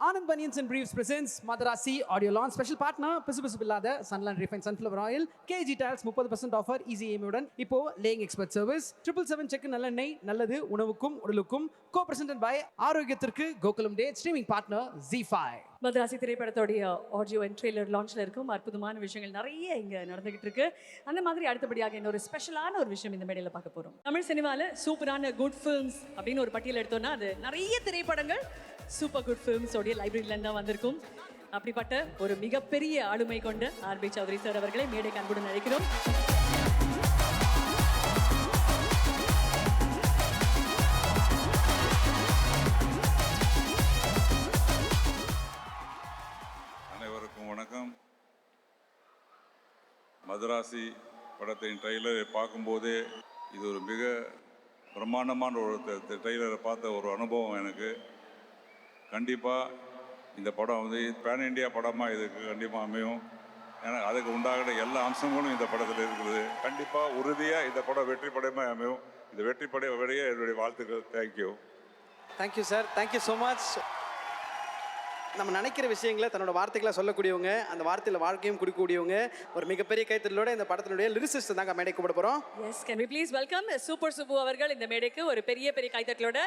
Anand banians and Briefs presents Madharaasi audio launch special partner பிசு பிசு இல்லாத Sunland refine Sunflower oil KG Tiles முப்பது percent offer easy ஏமியுடன் இப்போ laying expert service triple seven check நல்லெண்ணெய் நல்லது உணவுக்கும் உடலுக்கும் கோ பிரசன்ட் பை ஆரோக்கியத்திற்கு Gokulam day streaming partner Zee five Madharaasi திரைப்படத்தோடைய audio and trailer லான்ச்சில் இருக்கும் அற்புதமான விஷயங்கள் நிறைய இங்கே நடந்துகிட்டு இருக்கு. அந்த மாதிரி அடுத்தபடியாக இன்னொரு ஸ்பெஷலான ஒரு விஷயம் இந்த மேடையில் பார்க்க போகிறோம் தமிழ் சினிமாவில் சூப்பரான குட் ஃபிலிம்ஸ் அப்படின்னு ஒரு பட்டியல் எடுத்தோம்னா அது நிறைய திரைப்படங்கள் சூப்பர் குட் ஃபிலிம்ஸோடைய லைப்ரரியிலேருந்து தான் வந்திருக்கும். அப்படிப்பட்ட ஒரு மிகப்பெரிய ஆளுமை கொண்ட ஆர்பி சௌத்ரி சார் அவர்களை மேடை அன்புடன் அழைக்கிறோம். அனைவருக்கும் வணக்கம். மதராசி படத்தின் ட்ரெய்லரை பார்க்கும்போதே இது ஒரு மிக பிரம்மாண்டமான ஒரு ட்ரெய்லரை பார்த்த ஒரு அனுபவம் எனக்கு. கண்டிப்பாக இந்த படம் வந்து பேன் இண்டியா படமாக இதுக்கு கண்டிப்பாக அமையும். ஏன்னா அதுக்கு உண்டாகிற எல்லா அம்சங்களும் இந்த படத்தில் இருக்குது. கண்டிப்பாக உறுதியாக இந்த படம் வெற்றி படமாக அமையும். இந்த வெற்றி படைய விடைய என்னுடைய வாழ்த்துக்கள். Thank you thank you sir thank you so much நம்ம நினைக்கிற விஷயங்களை தன்னோட வார்த்தைகளை சொல்லக்கூடியவங்க அந்த வார்த்தையில் வாழ்க்கையும் கொடுக்கக்கூடியவங்க ஒரு மிகப்பெரிய கைத்தறலோட இந்த படத்தினுடைய லிரிசிஸ்ட் தாங்க மேடை கூப்பிட போகிறோம் yes can we please welcome super Subbu அவர்கள் இந்த மேடைக்கு ஒரு பெரிய பெரிய கைத்தட்டலோட?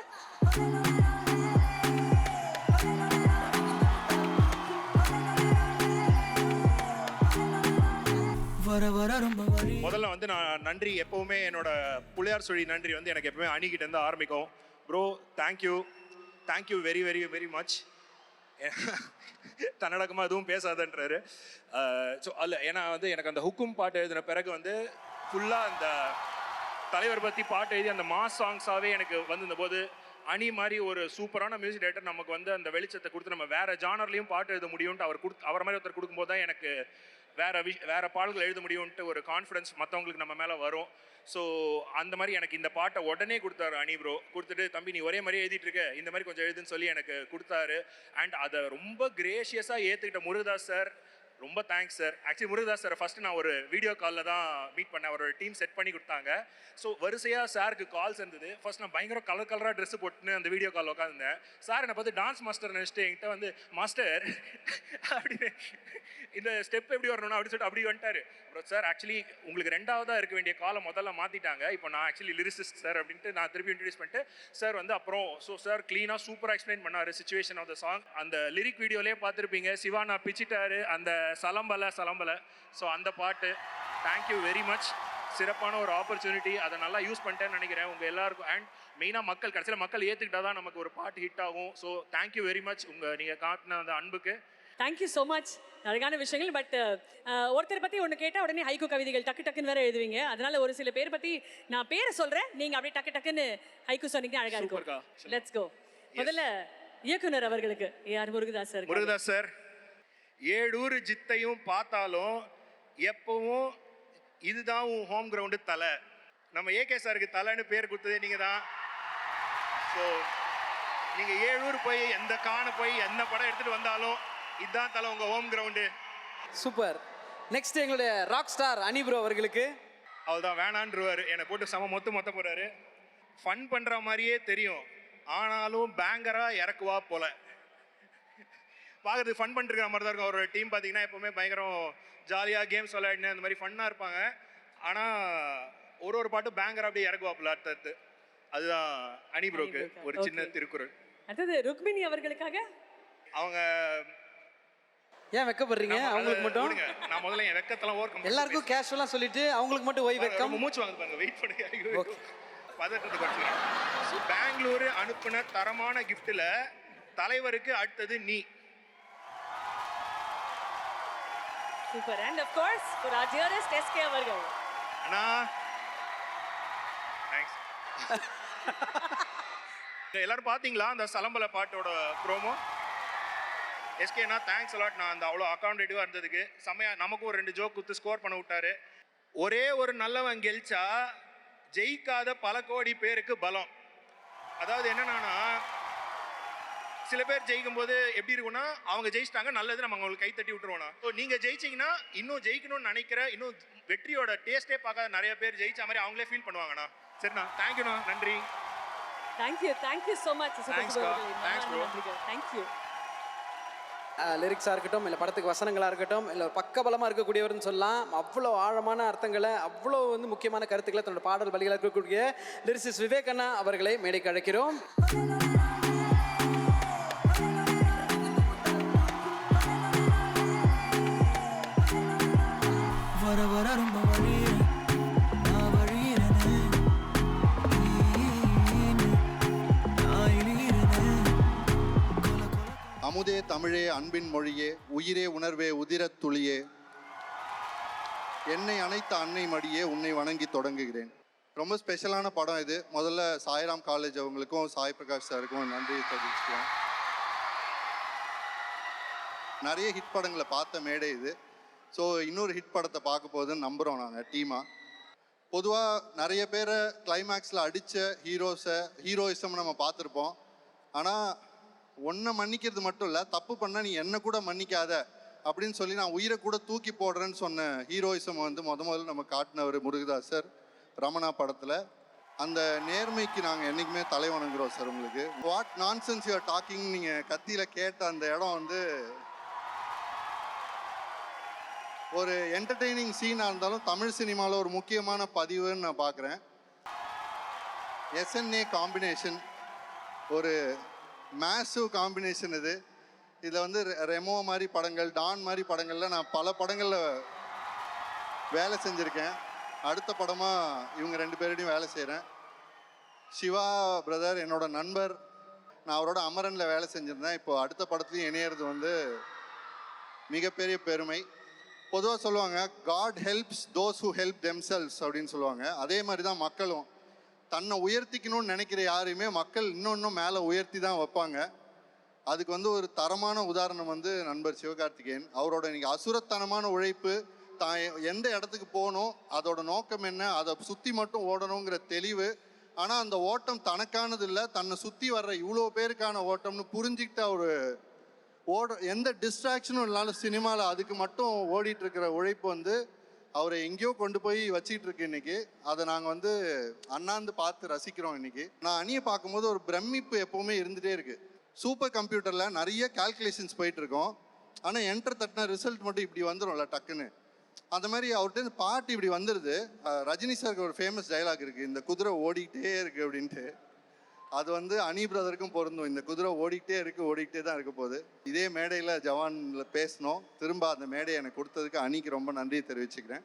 வர வர ரொம்ப வரி. முதல்ல வந்து நான் நன்றி. எப்பவுமே என்னோட புள்ளையார் சொல்லி நன்றி வந்து எனக்கு எப்பவுமே அணிகிட்ட இருந்து ஆரம்பிக்கும். Bro thank you thank you very very very much தன்னடக்கமாக எதுவும் பேசாதன்றாரு. ஸோ அல்ல ஏன்னா வந்து எனக்கு அந்த ஹுக்கும் பாட்டு எழுதின பிறகு வந்து ஃபுல்லாக அந்த தலைவர் பற்றி பாட்டு எழுதி அந்த மாஸ் சாங்ஸாகவே எனக்கு வந்திருந்த போது அணி மாதிரி ஒரு சூப்பரான மியூசிக் டைரக்டர் நமக்கு வந்து அந்த வெளிச்சத்தை கொடுத்து நம்ம வேற ஜானர்லேயும் பாட்டு எழுத முடியும்ட்டு அவர் கொடுத்து அவர் மாதிரி ஒருத்தர் கொடுக்கும்போது தான் எனக்கு வேற விஷ் வேற பாடல்கள் எழுத முடியும்ன்ட்டு ஒரு கான்ஃபிடன்ஸ் மற்றவங்களுக்கு நம்ம மேலே வரும். ஸோ அந்த மாதிரி எனக்கு இந்த பாட்டை உடனே கொடுத்தாரு அனி ப்ரோ கொடுத்துட்டு தம்பி நீ ஒரே மாதிரியே எழுதிட்டு இருக்க இந்த மாதிரி கொஞ்சம் எழுதுன்னு சொல்லி எனக்கு கொடுத்தாரு. அண்ட் அதை ரொம்ப கிரேஷியஸாக ஏற்றுக்கிட்ட முருகதாஸ் சார் ரொம்ப thanks sir actually Murugadoss sir first நான் ஒரு வீடியோ காலில் தான் மீட் பண்ணேன். அவரோட டீம் செட் பண்ணி கொடுத்தாங்க. ஸோ வரிசையாக சாருக்கு கால்ஸ் இருந்தது. ஃபர்ஸ்ட் நான் பயங்கர கலர் கலராக ட்ரெஸ் போட்டுன்னு அந்த வீடியோ காலில் உட்காந்துருந்தேன் சார் என்னை பார்த்து டான்ஸ் மாஸ்டர் நினச்சிட்டு என்கிட்ட வந்து மாஸ்டர் அப்படின்னு இந்த ஸ்டெப் எப்படி வரணும்னா அப்படின்னு சொல்லிட்டு அப்படி வந்துட்டாரு. அப்புறம் சார் ஆக்சுவலி உங்களுக்கு ரெண்டாவதாக இருக்க வேண்டிய காலை முதல்ல மாற்றிட்டாங்க இப்போ நான் ஆக்சுவலி லிரிசிஸ்ட் சார் அப்படின்ட்டு நான் திருப்பி இன்ட்ரடியூஸ் பண்ணிட்டு சார் வந்து அப்புறம் ஸோ சார் க்ளீனாக சூப்பராக எக்ஸ்பிளைன் பண்ணார் சுச்சுவேஷன் ஆஃப் த சாங் அந்த லிரிக் வீடியோலேயே பார்த்துருப்பீங்க. சிவா நான் பிச்சிட்டாரு. அந்த சலம்பல சலம்பல. ஸோ அந்த பாட்டு தேங்க்யூ வெரி மச் சிறப்பான ஒரு ஆப்பர்ச்சுனிட்டி அதை நல்லா யூஸ் பண்ணிட்டேன்னு நினைக்கிறேன் உங்கள் எல்லாருக்கும். அண்ட் மெயினாக மக்கள் கடைசியில் மக்கள் ஏற்றுக்கிட்டா தான் நமக்கு ஒரு பாட்டு ஹிட் ஆகும். ஸோ தேங்க்யூ வெரி மச் உங்கள் நீங்கள் காட்டின அந்த அன்புக்கு. தேங்க்யூ ஸோ மச் அழகான விஷயங்கள் பட் ஒருத்தர் பற்றி ஒன்று கேட்டால் உடனே ஹைக்கு கவிதைகள் டக்கு டக்குன்னு வேற எழுதுவீங்க. அதனால ஒரு சில பேர் பற்றி நான் பேரை சொல்கிறேன் நீங்கள் அப்படியே டக்கு டக்குன்னு ஹைக்கு சொன்னீங்கன்னா அழகாக. இருக்கும். Let's go. முதல்ல இயக்குனர் அவர்களுக்கு. AR Murugadoss sir Murugadoss sir. ஏழூர் ஜித்தையும் பார்த்தாலும் எப்பவும் இதுதான் உன் ஹோம் கிரவுண்டு தலை. நம்ம ஏகே சாருக்கு தலைன்னு பேர் கொடுத்ததே நீங்கள் தான் ஸோ நீங்கள் ஏழூர் போய் எந்த காண போய் எந்த படம் எடுத்துகிட்டு வந்தாலும் இதுதான் தலை உங்கள் ஹோம் கிரவுண்டு சூப்பர் நெக்ஸ்ட் எங்களுடைய ராக் ஸ்டார் அனி ப்ரோ அவர்களுக்கு. அவள் தான் வேணான்றவர். என்னை போட்டு செம மொத்த மொத்த போகிறாரு ஃபன் பண்ணுற மாதிரியே தெரியும். ஆனாலும் பேங்கராக இறக்குவா போல. பார்க்கறதுக்கு ஃபன் பண்ணிருக்கிற மாதிரி தான் இருக்கும். அவரோட டீம் பார்த்தீங்கன்னா எப்போவுமே பயங்கரம் ஜாலியாக கேம்ஸ் விளையாடினு அந்த மாதிரி ஃபன்னாக இருப்பாங்க. ஆனால் ஒரு ஒரு பாட்டும் பேங்கராக அப்படியே இறக்குவாப்புல அடுத்தடுத்து. அதுதான் அனி ப்ரோக்கு. ஒரு சின்ன. திருக்குறள். அடுத்தது ருக்மிணி அவர்களுக்காக? அவங்க ஏன் வெக்கப்படுறீங்க? அவங்களுக்கு மட்டும். நான் முதல்ல என் வெக்கத்தெல்லாம் ஓர்க்கம் எல்லாருக்கும் கேஷுவலாக சொல்லிட்டு அவங்களுக்கு மட்டும் ஒய் வெக்கம். மூச்சு வாங்க பாருங்க வெயிட் பண்ணுங்க. பதட்டத்தை குறைச்சிக்கிறேன். பெங்களூர் அனுப்புன தரமான கிஃப்ட்ல தலைவருக்கு அடுத்தது நீ. சூப்பர் அண்ட் ஆஃப் கோர்ஸ் ஒரு டியரஸ்ட் எஸ்கே அவர்கள் அண்ணா. தேங்க்ஸ் எல்லாரும் பாத்தீங்களா அந்த சலம்பல பாட்டோட ப்ரோமோ எஸ்கேனா தேங்க்ஸ் அலாட் நான் அந்த அவ்வளோ அக்காமடேட்டிவாக இருந்ததுக்கு. செம்மையா நமக்கும் ஒரு ரெண்டு ஜோக் குத்து ஸ்கோர் பண்ண விட்டாரு. ஒரே ஒரு நல்லவன் கெலிச்சா ஜெயிக்காத பல கோடி பேருக்கு பலம். அதாவது என்னன்னா சில பேர் ஜெயிக்கும் போது எப்படி இருக்கும்னா அவங்க ஜெயிச்சிட்டாங்க நல்லது நம்ம அவங்களுக்கு கை தட்டி விட்டுருவோம்னா. ஸோ நீங்கள் ஜெயிச்சீங்கன்னா இன்னும் ஜெயிக்கணும்னு நினைக்கிற இன்னும் வெற்றியோட டேஸ்டே பார்க்காத நிறைய பேர் ஜெயிச்ச மாதிரி அவங்களே ஃபீல் பண்ணுவாங்கண்ணா. சரிண்ணா தேங்க்யூண்ணா நன்றி. Thank you thank you so much. Thank you லிரிக்ஸாக இருக்கட்டும் இல்லை படத்துக்கு வசனங்களாக இருக்கட்டும் இல்லை பக்கபலமாக இருக்கக்கூடியவர்னு சொல்லலாம் அவ்வளோ ஆழமான அர்த்தங்களை அவ்வளோ வந்து முக்கியமான கருத்துக்களை தன்னோட பாடல் வழிகளாக இருக்கக்கூடிய லிரிசிஸ் விவேக் அண்ணா அவர்களை மேடைக்கு அழைக்கிறோம். வர வர ரொம்ப வழியிறேன். நான் வழியிறேனே. அமுதே தமிழே அன்பின் மொழியே உயிரே உணர்வே உதிரத் துளியே. என்னை அணைத்த அன்னை மடியே உன்னை வணங்கி தொடங்குகிறேன். ரொம்ப ஸ்பெஷலான படம் இது. முதல்ல சாய்ராம் காலேஜ் அவங்களுக்கும் சாய் பிரகாஷ் சாருக்கும் நன்றி தெரிவிச்சுக்கலாம். நிறைய ஹிட் படங்களை பார்த்த மேடை இது. ஸோ இன்னொரு ஹிட் படத்தை பார்க்க போகுதுன்னு நம்புகிறோம் நாங்கள் டீமாக பொதுவாக நிறைய பேரை கிளைமேக்ஸில் அடித்த ஹீரோஸை ஹீரோயிசம் நம்ம பார்த்துருப்போம். ஆனால் ஒன்றை மன்னிக்கிறது மட்டும் இல்லை தப்பு பண்ணால் நீ என்ன கூட மன்னிக்காத அப்படின்னு சொல்லி நான் உயிரை கூட தூக்கி போடுறேன்னு சொன்ன ஹீரோயிசம் வந்து முத முதல்ல நம்ம காட்டினவர் முருகதாஸ் சார் ரமணா படத்தில். அந்த நேர்மைக்கு நாங்கள் என்றைக்குமே தலை வணங்குறோம் சார் உங்களுக்கு. What nonsense you are talking நீங்கள் கத்தியில் கேட்ட அந்த இடம் வந்து ஒரு என்டர்டெய்னிங் சீனாக இருந்தாலும் தமிழ் சினிமாவில் ஒரு முக்கியமான பதிவுன்னு நான் பார்க்குறேன் எஸ்என்ஏ காம்பினேஷன் ஒரு மேசிவ் காம்பினேஷன் இது. இதில் வந்து ரெ- ரெமோ மாதிரி படங்கள் டான் மாதிரி படங்களில் நான் பல படங்களில் வேலை செஞ்சுருக்கேன். அடுத்த படமாக இவங்க ரெண்டு பேரோடையும் வேலை செய்கிறேன் சிவா பிரதர் என்னோட நண்பர் நான் அவரோட அமரனில் வேலை செஞ்சுருந்தேன். இப்போ அடுத்த படத்துலையும் இணையிறது வந்து மிகப்பெரிய பெருமை. பொதுவாக சொல்லுவாங்க god helps those who help themselves அப்படின்னு சொல்லுவாங்க. அதே மாதிரி தான் மக்களும். தன்னை உயர்த்திக்கணும்னு நினைக்கிற யாரையுமே மக்கள் இன்னும் இன்னும் மேலே உயர்த்தி தான் வைப்பாங்க. அதுக்கு வந்து ஒரு தரமான உதாரணம் வந்து நண்பர் சிவகார்த்திகேயன். அவரோட இன்னைக்கு அசுரத்தனமான உழைப்பு தான் எந்த இடத்துக்கு போகணும் அதோட நோக்கம் என்ன அதை சுற்றி மட்டும் ஓடணுங்கிற தெளிவு. ஆனால் அந்த ஓட்டம் தனக்கானது இல்லை தன்னை சுற்றி வர்ற இவ்வளோ பேருக்கான ஓட்டம்னு புரிஞ்சுக்கிட்ட ஒரு ஓட எந்த டிஸ்ட்ராக்ஷனும் இல்லாத சினிமாவில் அதுக்கு மட்டும் ஓடிட்டு இருக்கிற உழைப்பு வந்து அவரை எங்கேயோ கொண்டு போய் வச்சுக்கிட்டு இருக்கு இன்னைக்கு. அதை நாங்கள் வந்து அண்ணாந்து பார்த்து ரசிக்கிறோம் இன்னைக்கு. நான் அணியை பார்க்கும்போது ஒரு பிரமிப்பு எப்பவுமே இருந்துகிட்டே இருக்கு. சூப்பர் கம்ப்யூட்டரில் நிறைய கால்குலேஷன்ஸ் போயிட்டு இருக்கோம் ஆனால் என்டர் தட்டின ரிசல்ட் மட்டும் இப்படி வந்துடும்ல டக்குன்னு. அந்த மாதிரி அவர்கிட்ட பாட்டு இப்படி வந்துடுது ரஜினி சாருக்கு ஒரு ஃபேமஸ் டைலாக் இருக்குது இந்த குதிரை ஓடிக்கிட்டே இருக்குது அப்படின்ட்டு. அது வந்து அனி பிரதருக்கும் பொருந்தும். இந்த குதிரை ஓடிக்கிட்டே இருக்கு ஓடிக்கிட்டே தான் இருக்க போகுது. இதே மேடையில் ஜவானில் பேசினோம். திரும்ப அந்த மேடையை எனக்கு கொடுத்ததுக்கு அணிக்கு ரொம்ப நன்றி தெரிவிச்சுக்கிறேன்.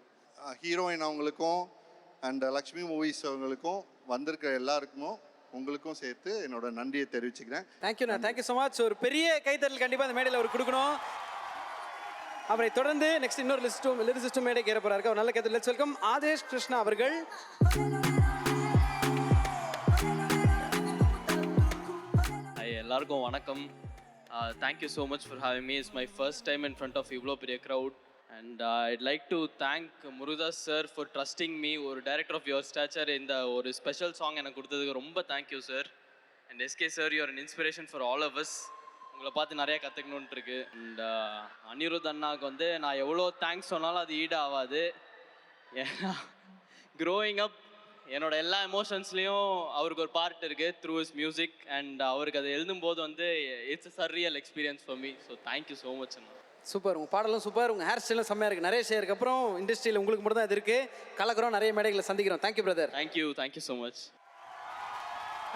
ஹீரோயின் அவங்களுக்கும் அண்ட் லக்ஷ்மி மூவிஸ் அவங்களுக்கும் வந்திருக்கிற எல்லாருக்கும் உங்களுக்கும் சேர்த்து என்னோட நன்றியை தெரிவிச்சுக்கிறேன். தேங்க்யூண்ணா தேங்க்யூ ஸோ மச் ஒரு பெரிய கைத்தறல் கண்டிப்பாக அந்த மேடையில் அவர் கொடுக்கணும். அவரை தொடர்ந்து நெக்ஸ்ட் இன்னொரு லிஸ்ட்டும் லிரிசிஸ்டும் மேடைக்கு ஏற போறாரு. அவர் நல்ல கைத்தறல் லெட்ஸ் வெல்கம் ஆதேஷ் கிருஷ்ணா அவர்கள். எல்லாருக்கும் வணக்கம். Thank you so much for having me is my first time in front of இவ்வளோ பெரிய crowd and I'd like to thank Murugadoss sir for trusting me ஒரு டைரக்டர் ஆஃப் யுவர் ஸ்டாச்சர் இந்த ஒரு special song எனக்கு கொடுத்ததுக்கு ரொம்ப thank you sir and SK sir your an inspiration for all of உங்களை பார்த்து நிறைய கற்றுக்கணுன்ட்டு இருக்கு. அண்ட் uh, அனிருத் அண்ணாவுக்கு வந்து நான் எவ்வளோ தேங்க்ஸ் சொன்னாலும் அது ஈடு ஆகாது ஏன்னா க்ரோயிங் அப் என்னோட எல்லா எமோஷன்ஸ்லேயும் அவருக்கு ஒரு பார்ட் இருக்குது த்ரூ இஸ் மியூசிக் அண்ட் அவருக்கு அதை எழுதும்போது வந்து it's a surreal experience for me so thank you so much Anna super உங்கள் பாடலும் சூப்பர் உங்கள் ஹேர் ஸ்டைலும் செம்மையாக இருக்குது நிறைய ஷேருக்கு அப்புறம் இண்டஸ்ட்ரியில் உங்களுக்கு மட்டும் தான் இது இருக்குது கலக்கிறோம். நிறைய மேடைகளை சந்திக்கிறோம். Thank you brother thank you thank you so much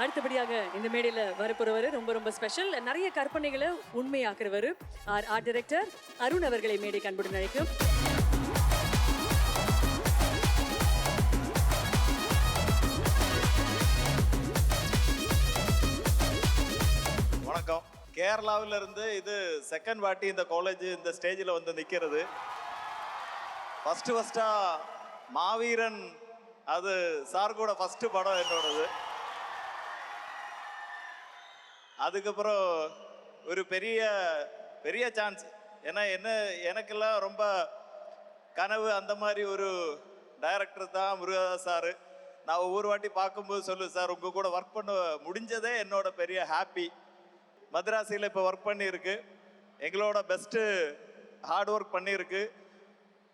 அடுத்தபடியாக இந்த மேடையில் வரப்போறவர் ரொம்ப ரொம்ப ஸ்பெஷல் நிறைய கற்பனைகளை உண்மையாக்குறவர். ஆர் ஆர்ட் டைரக்டர் அருண் அவர்களை மேடை கண்புடன் அழைக்கும். கேரளாவில் இருந்து இது செகண்ட் வாட்டி இந்த காலேஜ் இந்த ஸ்டேஜில் வந்து நிற்கிறது ஃபஸ்ட்டு ஃபஸ்ட்டாக மாவீரன் அது சார் கூட ஃபஸ்ட்டு படம் என்னோடது. அதுக்கப்புறம் ஒரு பெரிய பெரிய சான்ஸ் ஏன்னா என்ன எனக்கெல்லாம் ரொம்ப கனவு அந்த மாதிரி ஒரு டைரக்டர் தான் முருகதாஸ் சார். நான் ஒவ்வொரு வாட்டி பார்க்கும்போது சொல்லு சார் உங்கள் கூட ஒர்க் பண்ண முடிஞ்சதே என்னோட பெரிய ஹாப்பி மதராசியில் இப்போ ஒர்க் பண்ணியிருக்கு. எங்களோட பெஸ்ட்டு ஹார்ட் ஒர்க் பண்ணியிருக்கு.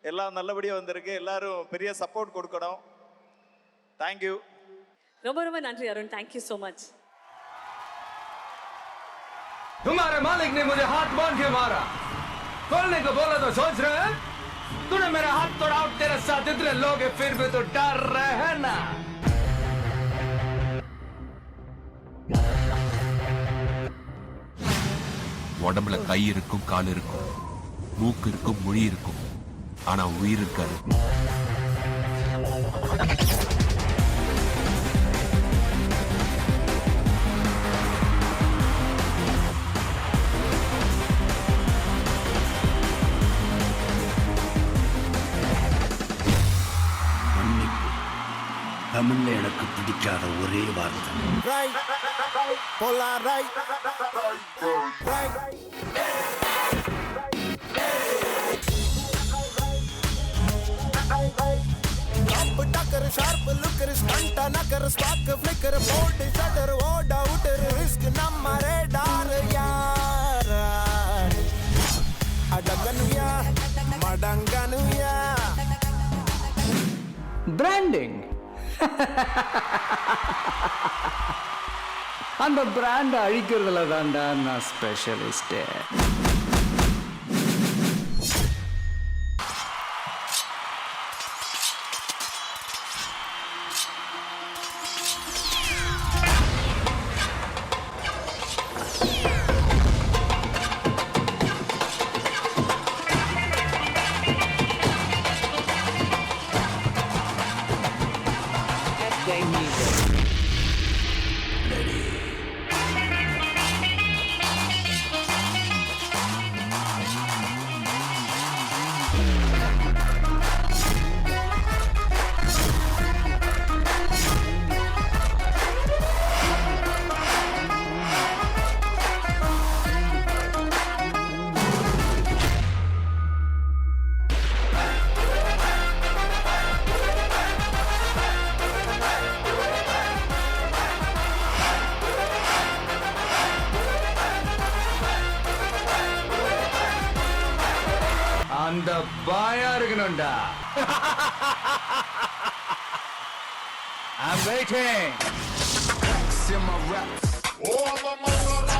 எல்லாம் நல்லபடியாக வந்திருக்கு. எல்லாரும் பெரிய சப்போர்ட் கொடுக்கணும். தேங்க்யூ ரொம்ப ரொம்ப நன்றி அருண். தேங்க்யூ ஸோ மச் तुम्हारे मालिक ने मुझे हाथ बांध के मारा। खोलने को बोला तो सोच रहे तूने मेरा हाथ तोड़ा तेरे साथ इतने लोग फिर भी तो डर रहे ना। உடம்புல கை இருக்கும் கால் இருக்கும் மூக்கு இருக்கும் மொழி இருக்கும். ஆனா உயிர் இருக்காது. தமிழ்ல எனக்கு பிடிக்காத ஒரே வார்த்தை. por la raíz. Tucker, sharp looker, stunt, nucker, spark, flicker, bolt, shutter, ward, outer, risk, number, radar, yar. Adaganuya, madanganuya. Branding. அந்த பிராண்டை அழிக்கிறதுல தான்டா நான் ஸ்பெஷலிஸ்ட்டு அந்த பாயா இருக்கணும்டா I'm waiting. in my rap. All of my